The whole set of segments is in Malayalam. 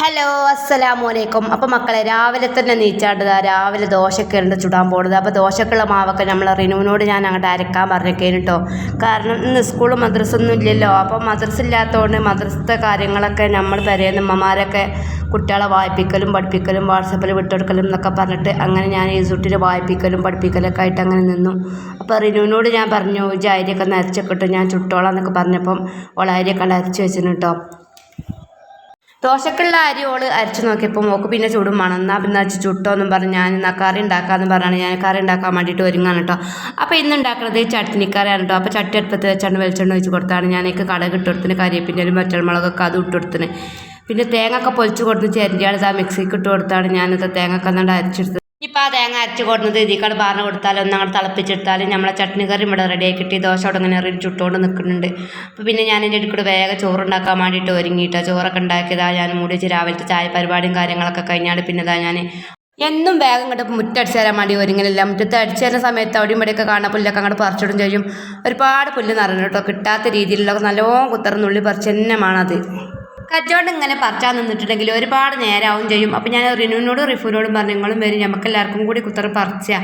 ഹലോ അസ്സലാമു അലൈക്കും അപ്പോൾ മക്കളെ രാവിലെ തന്നെ നീച്ചാണ്ടതാ രാവിലെ ദോശയൊക്കെ ചുടാൻ പോണത്. അപ്പോൾ ദോശക്കുള്ള മാവൊക്കെ നമ്മൾ റിനുവിനോട് ഞാൻ അങ്ങോട്ട് അരക്കാൻ പറഞ്ഞേക്കേനു കേട്ടോ കാരണം ഇന്ന് സ്കൂളും മദ്രസ ഒന്നും ഇല്ലല്ലോ. അപ്പോൾ മദ്രസ ഇല്ലാത്തതുകൊണ്ട് മദ്രസത്തെ കാര്യങ്ങളൊക്കെ നമ്മൾ തരുന്ന ഉമ്മമാരൊക്കെ കുട്ടികളെ വായിപ്പിക്കലും പഠിപ്പിക്കലും വാട്സപ്പിൽ വിട്ടെടുക്കലും എന്നൊക്കെ പറഞ്ഞിട്ട് അങ്ങനെ ഞാൻ ഈ സുട്ടിനെ വായിപ്പിക്കലും പഠിപ്പിക്കലൊക്കെ ആയിട്ട് അങ്ങനെ നിന്നു. അപ്പോൾ റിനുവിനോട് ഞാൻ പറഞ്ഞു ഇജ്ജ് നരച്ചൊക്കെ ഇട്ട് ഞാൻ ചുട്ടോളാം എന്നൊക്കെ പറഞ്ഞപ്പം ഓളാരിയൊക്കെ നരച്ച് വെച്ചിരുന്നു കേട്ടോ ദോശക്കുള്ള അരി ഓൾ അരച്ച് നോക്കിയപ്പോൾ മോക്ക് പിന്നെ ചൂടും വേണം. എന്നാൽ പിന്നെ അച്ഛൻ ചുട്ടോന്നും പറഞ്ഞ് ഞാൻ എന്നാൽ കറി ഉണ്ടാക്കാമെന്ന് പറഞ്ഞാണ് ഞാൻ കറി ഉണ്ടാക്കാൻ വേണ്ടിയിട്ട് ഒരുങ്ങാണ് കേട്ടോ അപ്പോൾ ഇന്ന് ഉണ്ടാക്കുന്നത് ചട്നിക്കറിയാണ് കേട്ടോ അപ്പോൾ ചട്ടി അടുപ്പത്ത് വെച്ചാണ് വെളിച്ചെണ്ണ ഒഴിച്ച് കൊടുത്താണ്. ഞാനേക്ക് കടക് ഇട്ട് കൊടുത്തിന് മറ്റൊരു മുളകൊക്കെ അത് ഇട്ട് കൊടുത്തിന്. പിന്നെ തേങ്ങ ഒക്കെ പൊളിച്ച് കൊടുത്ത് ചേരണ്ടിയാണ്. ആ മിക്സിക്ക് ഇട്ട് കൊടുത്താണ്. ഞാനിത് തേങ്ങ ഒക്കെ എന്നാണ്ട് അരച്ചെടുത്തത് ഇപ്പം ആ തേങ്ങ അരച്ച് കൊടുക്കുന്നത് ഇതിക്കാട് പറഞ്ഞു കൊടുത്താൽ ഒന്നങ്ങോട്ട് തിളപ്പിച്ചെടുത്താൽ നമ്മളെ ചട്നി കറി ഇവിടെ റെഡി കിട്ടി ദോശ അവിടെ ഇങ്ങനെ ചുട്ടുകൊണ്ട് നിൽക്കുന്നുണ്ട്. അപ്പോൾ പിന്നെ ഞാൻ എന്റെ ഇടയ്ക്കൂടെ വേഗം ചോറുണ്ടാക്കാൻ വേണ്ടിയിട്ട് ഒരുങ്ങിയിട്ടാണ് ചോറൊക്കെ ഉണ്ടാക്കിയതാ ഞാൻ മൂടി രാവിലത്തെ ചായ പരിപാടിയും കാര്യങ്ങളൊക്കെ കഴിഞ്ഞാൽ പിന്നെ ഇതാ ഞാൻ എന്നും വേഗം ഇങ്ങോട്ട് മുറ്റടിച്ച് തരാൻ വേണ്ടി ഒരുങ്ങലില്ല. മുറ്റത്ത് അടിച്ചു തരുന്ന സമയത്ത് അവിടെയും ഇവിടെയൊക്കെ കാണുന്ന പുല്ലൊക്കെ അങ്ങോട്ട് പറിച്ചിടും ചെയ്യും. ഒരുപാട് പുല്ല് നിറഞ്ഞു കേട്ടോ കിട്ടാത്ത രീതിയിലുള്ള നല്ലോണം കുത്തറന്നുള്ളി പറിച്ച് തന്നെ വേണത് കച്ചവടം ഇങ്ങനെ പറിച്ചാൽ നിന്നിട്ടുണ്ടെങ്കിൽ ഒരുപാട് നേരമാവും ചെയ്യും. അപ്പം ഞാൻ റിനുവിനോടും റിഫുവിനോടും പറഞ്ഞു നിങ്ങളും വരും നമുക്ക് എല്ലാവർക്കും കൂടി കുത്തറ പറിച്ചാ.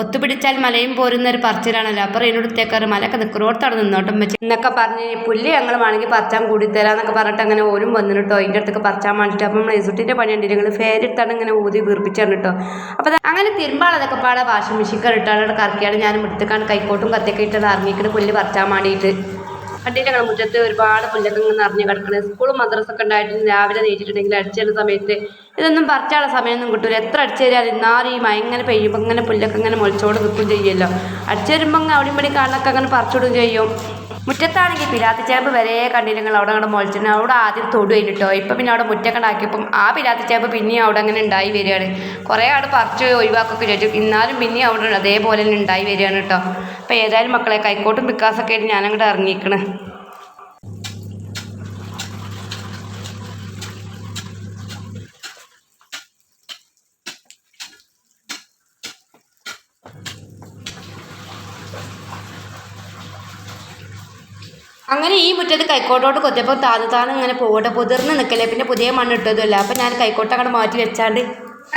ഒത്തുപിടിച്ചാൽ മലയും പോരുന്ന ഒരു പറച്ചിലാണല്ലോ. അപ്പോൾ റിനുടുത്തേക്കാറ് മലയൊക്കെ നിൽക്കുന്നോടത്താണ് നിന്നോട്ടം വെച്ച് എന്നൊക്കെ പറഞ്ഞ് പുല്ല് ഞങ്ങൾ വേണമെങ്കിൽ പറിച്ചാൻ കൂടി തരാമെന്നൊക്കെ പറഞ്ഞിട്ട് അങ്ങനെ ഓരും വന്നു കേട്ടോ അതിന്റെ അടുത്തൊക്കെ പറിച്ചാൻ വേണ്ടിയിട്ട് അപ്പം ഇസുട്ടിന്റെ പണി കണ്ടിട്ട് ഞങ്ങൾ ഫേരെടുത്താണ് ഇങ്ങനെ ഊതി വീർപ്പിച്ചാണ് കേട്ടോ അപ്പോൾ അങ്ങനെ തിരുമ്പാളതൊക്കെ പാടെ വാഷിംഗ് മെഷീൻ കറിട്ടാണ് കറക്കിയാണ്. ഞാൻ എടുത്തേക്കാണ് കൈക്കോട്ടും കത്തിയൊക്കെ ഇട്ടത് ഇറങ്ങിയിട്ട് പുല്ല് പറിച്ചാൻ വേണ്ടിയിട്ട്. കണ്ടിട്ട് ഞങ്ങൾ മുറ്റത്ത് ഒരുപാട് പുല്ലൊക്കെ ഇങ്ങനെ നിറഞ്ഞ് കിടക്കുന്നത് സ്കൂളും മദ്രസൊക്കെ ഉണ്ടായിട്ട് രാവിലെ നീറ്റിട്ടുണ്ടെങ്കിൽ അടിച്ചേരുന്ന സമയത്ത് ഇതൊന്നും പറിച്ചാനുള്ള സമയമൊന്നും കിട്ടൂല. എത്ര അടിച്ചു ഇന്നാറും ഇന്നാറി മഴ ഇങ്ങനെ പെയ്യുമ്പോൾ ഇങ്ങനെ പുല്ലൊക്കെ ഇങ്ങനെ മുളച്ചോട് നിൽക്കും ചെയ്യുമല്ലോ അടിച്ചു വരുമ്പോൾ അവിടെയും പണി കാണൊക്കെ അങ്ങനെ പറിച്ചിടും ചെയ്യും. മുറ്റത്താണെങ്കിൽ പിലാത്തി ചേമ്പ് വരെ കണ്ടില്ലെങ്കിൽ അവിടെ അങ്ങോട്ട് മുളച്ചിട്ട് അവിടെ ആദ്യം തൊടു കഴിഞ്ഞിട്ടോ. ഇപ്പം പിന്നെ അവിടെ മുറ്റൊക്കെ ഉണ്ടാക്കിയപ്പം ആ പിലാത്തി ചേമ്പ് പിന്നെയും അവിടെ അങ്ങനെ ഉണ്ടായി വരികയാണ്. കുറേ ആട് പറിച്ച് ഒഴിവാക്കൊക്കെ ചോദിച്ചു എന്നാലും പിന്നെയും അവിടെ അതേപോലെ തന്നെ ഉണ്ടായി വരികയാണ് കേട്ടോ. അപ്പോൾ ഏതായാലും മക്കളെ കൈക്കോട്ടും പിക്കാസൊക്കെ ആയിട്ട് ഞാനങ്ങോട്ട് ഇറങ്ങിക്കണ് അങ്ങനെ ഈ മുറ്റത്ത് കൈക്കോട്ടോട്ട് കൊത്തിയപ്പോൾ താന്ന് താന്ന് ഇങ്ങനെ പോകട്ടെ പുതിർന്ന് നിൽക്കല്ലേ പിന്നെ പുതിയ മണ്ണ് ഇട്ടതുമല്ല. അപ്പം ഞാൻ കൈക്കോട്ട് അങ്ങോട്ട് മാറ്റി വെച്ചാണ്ട്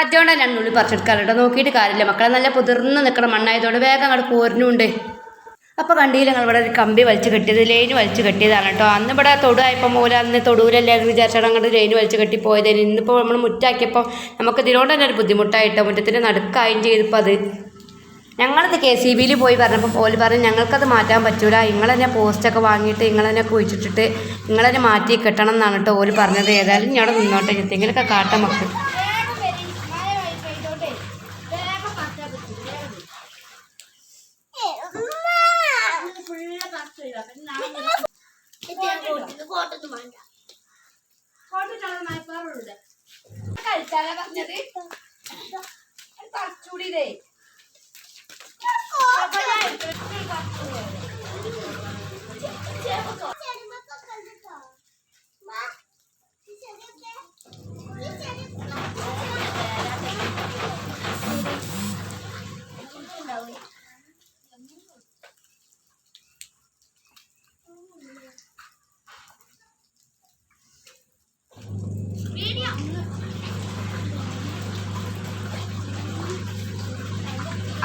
അതുകൊണ്ടാണ് ഞാൻ ഉള്ളി പറിച്ചെടുക്കാറ് കേട്ടോ. നോക്കിയിട്ട് കാര്യമില്ല. മക്കളെ നല്ല പുതിർന്ന് നിൽക്കണ മണ്ണായതുകൊണ്ട് വേഗം അങ്ങോട്ട് പോരുന്നുണ്ട് അപ്പോൾ കണ്ടിയിൽ ഞങ്ങൾ ഇവിടെ ഒരു കമ്പി വലിച്ചു കെട്ടിയത്? ലൈന് വലിച്ചു കെട്ടിയതാണ് കേട്ടോ. അന്ന് ഇവിടെ തൊടുവായപ്പോൾ മൂലം അന്ന് തൊടുവിലല്ലേ എന്ന് വിചാരിച്ചാണ് അങ്ങോട്ട് ലൈന് വലിച്ചു കെട്ടി പോയത്. ഇന്നിപ്പോൾ നമ്മൾ മുറ്റാക്കിയപ്പോൾ നമുക്ക് ഇതിനോട് തന്നെ ഒരു ബുദ്ധിമുട്ടായിട്ടോ? മുറ്റത്തിന്റെ നടുക്കായും ചെയ്തപ്പോൾ അത് ഞങ്ങളിത് കെ സി ബിയിൽ പോയി പറഞ്ഞപ്പോൾ ഓൽ പറഞ്ഞു ഞങ്ങൾക്കത് മാറ്റാൻ പറ്റൂല. നിങ്ങൾ പോസ്റ്റൊക്കെ വാങ്ങിയിട്ട് നിങ്ങൾ കുഴിച്ചിട്ടിട്ട് നിങ്ങൾ മാറ്റി കെട്ടണം എന്നാണ് കേട്ടോ ഓൽ പറഞ്ഞത്. ഏതായാലും ഞാൻ അവിടെ നിന്നോട്ടെ. എന്തെങ്കിലുമൊക്കെ കാട്ടം മക്കൾ കോട്ടൊന്നും വേണ്ട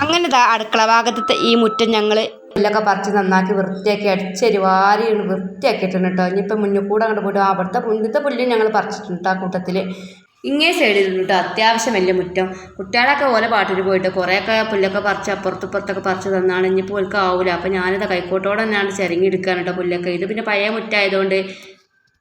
അങ്ങനെ അടുക്കള ഭാഗത്തെ ഈ മുറ്റം ഞങ്ങൾ എല്ലൊക്കെ പറിച്ച് നന്നാക്കി വൃത്തിയാക്കി അടിച്ചരി വാരി വൃത്തിയാക്കിയിട്ടുണ്ട് കേട്ടോ ഇനിയിപ്പോൾ മുന്നിൽ കൂടെ അങ്ങോട്ട് പോയിട്ട് അവിടുത്തെ മുന്നത്തെ പുല്ലും ഞങ്ങൾ പറിച്ചിട്ടുണ്ട് ആ കൂട്ടത്തിൽ ഇങ്ങേ സൈഡിൽ കേട്ടോ അത്യാവശ്യം വലിയ മുറ്റം. കുട്ടികളൊക്കെ ഓല പാട്ടിന് പോയിട്ട് കുറേയൊക്കെ പുല്ലൊക്കെ പറിച്ച് അപ്പുറത്ത് ഇപ്പുറത്തൊക്കെ പറിച്ച് തന്നാണ്. ഇനിയിപ്പോൾ ഓൽക്കാവൂല ആവില്ല അപ്പോൾ ഞാനിത് കൈക്കോട്ടോടെ തന്നെയാണ് ചിരങ്ങിയെടുക്കുകയാണ് കേട്ടോ പുല്ലൊക്കെ. ഇത് പിന്നെ പഴയ മുറ്റായതുകൊണ്ട്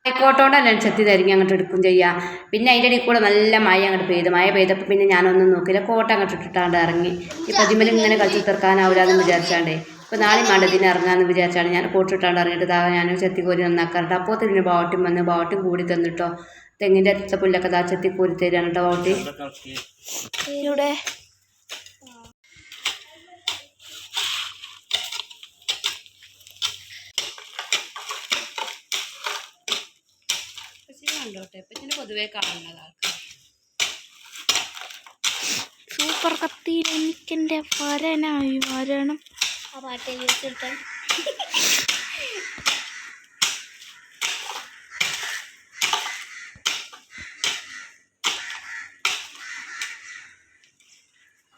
കൈക്കോട്ടോടെ തന്നെ ചെത്തി തരിങ്ങി അങ്ങോട്ട് എടുക്കും ചെയ്യുക പിന്നെ അതിന്റെ ഇടയിൽ കൂടെ നല്ല മഴ അങ്ങോട്ട് പെയ്തു. മഴ പെയ്തപ്പോൾ പിന്നെ ഞാനൊന്നും നോക്കില്ല. കോട്ട അങ്ങോട്ട് ഇട്ടിട്ടാണ്ട് ഇറങ്ങി ഇപ്പം പതിമല ഇങ്ങനെ കളിച്ച് തീർക്കാനാവില്ല എന്ന് വിചാരിച്ചാണ്ടേ ഇപ്പോൾ നാളെ മണ്ടത്തിന് ഇറങ്ങാമെന്ന് വിചാരിച്ചാണ്. ഞാൻ കോട്ട് കോട്ടിട്ടാണ്ട് ഇറങ്ങിയിട്ട് താ ഞാൻ ചെത്തി കോരി നന്നാക്കാറുണ്ട്. അപ്പോൾ തന്നെ ബോട്ടും വന്ന് ബോട്ടും കൂടി തന്നിട്ടോ. തെങ്ങിന്റെ അടുത്ത പുല്ലൊക്കെ താ ചെത്തി കോരി തരാണ് കേട്ടോ ബാവട്ടി കാണുമല്ലോ കേട്ടോ ഇപ്പം പൊതുവേ കാണുന്നത് ആൾക്കാർ സൂപ്പർ കത്തിയിൽ എനിക്കെന്റെ വരനായി വരണം. ആ പാട്ട് വിളിച്ചിട്ട്.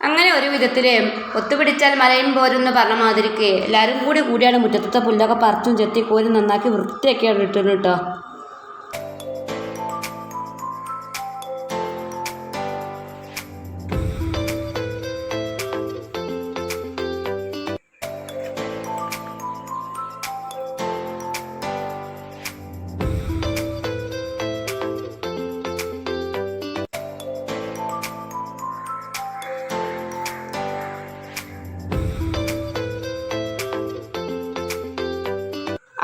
അങ്ങനെ ഒരു വിധത്തിൽ ഒത്തുപിടിച്ചാൽ മലയും പോരെന്ന് പറഞ്ഞ മാതിരിക്ക് എല്ലാവരും കൂടി കൂടിയാണ് മുറ്റത്തെ പുല്ലൊക്കെ പറിച്ചും ചെത്തി കോരും നന്നാക്കി വൃത്തിയൊക്കെയാണ് ഇട്ടിരുന്നു കേട്ടോ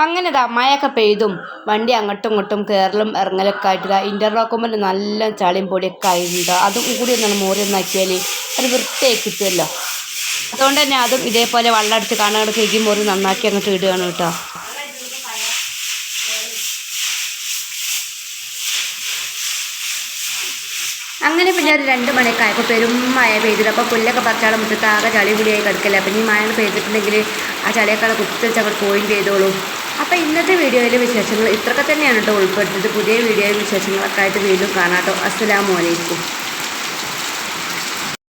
അങ്ങനെ ദാ മഴയൊക്കെ പെയ്തും. വണ്ടി അങ്ങോട്ടും ഇങ്ങോട്ടും കയറലും ഇറങ്ങലൊക്കെ ആയിട്ട് ഇന്റർലോക്കുമ്പോൾ നല്ല ചളിയും പൊടിയൊക്കെ ആയിട്ടുണ്ട് അതും കൂടി ഒന്നാണ് മോറി ഒന്നാക്കിയാൽ അത് വൃത്തിയായി കിട്ടുമല്ലോ അതുകൊണ്ട് തന്നെ അതും ഇതേപോലെ വെള്ളം അടിച്ച് കാണാണ്ട് കേക്കി മോറി നന്നാക്കി അങ്ങോട്ട് ഇടുകയാണ് കേട്ടോ. അങ്ങനെ പിന്നെ ഒരു രണ്ട് മണിയൊക്കെ ആയപ്പോൾ പെരും മഴ പെയ്തിട്ട് അപ്പോൾ പുല്ലൊക്കെ പറിച്ചാളെ മുറ്റത്ത് ആകെ ചളി പിടിയായി കിടക്കില്ല. അപ്പം ഈ മഴ പെയ്തിട്ടുണ്ടെങ്കിൽ ആ ചളിയൊക്കെ കുത്തിച്ച് അങ്ങോട്ട് പോയിന്റ് ചെയ്തോളൂ. അപ്പോൾ ഇന്നത്തെ വീഡിയോയിലെ വിശേഷങ്ങൾ ഇത്രയൊക്കെ തന്നെയാണ് കേട്ടോ ഉൾപ്പെടുത്തിയത്. പുതിയ വീഡിയോയിലെ വിശേഷങ്ങളൊക്കെ ആയിട്ട് വീണ്ടും കാണാം കേട്ടോ. അസ്സലാമു അലൈക്കും.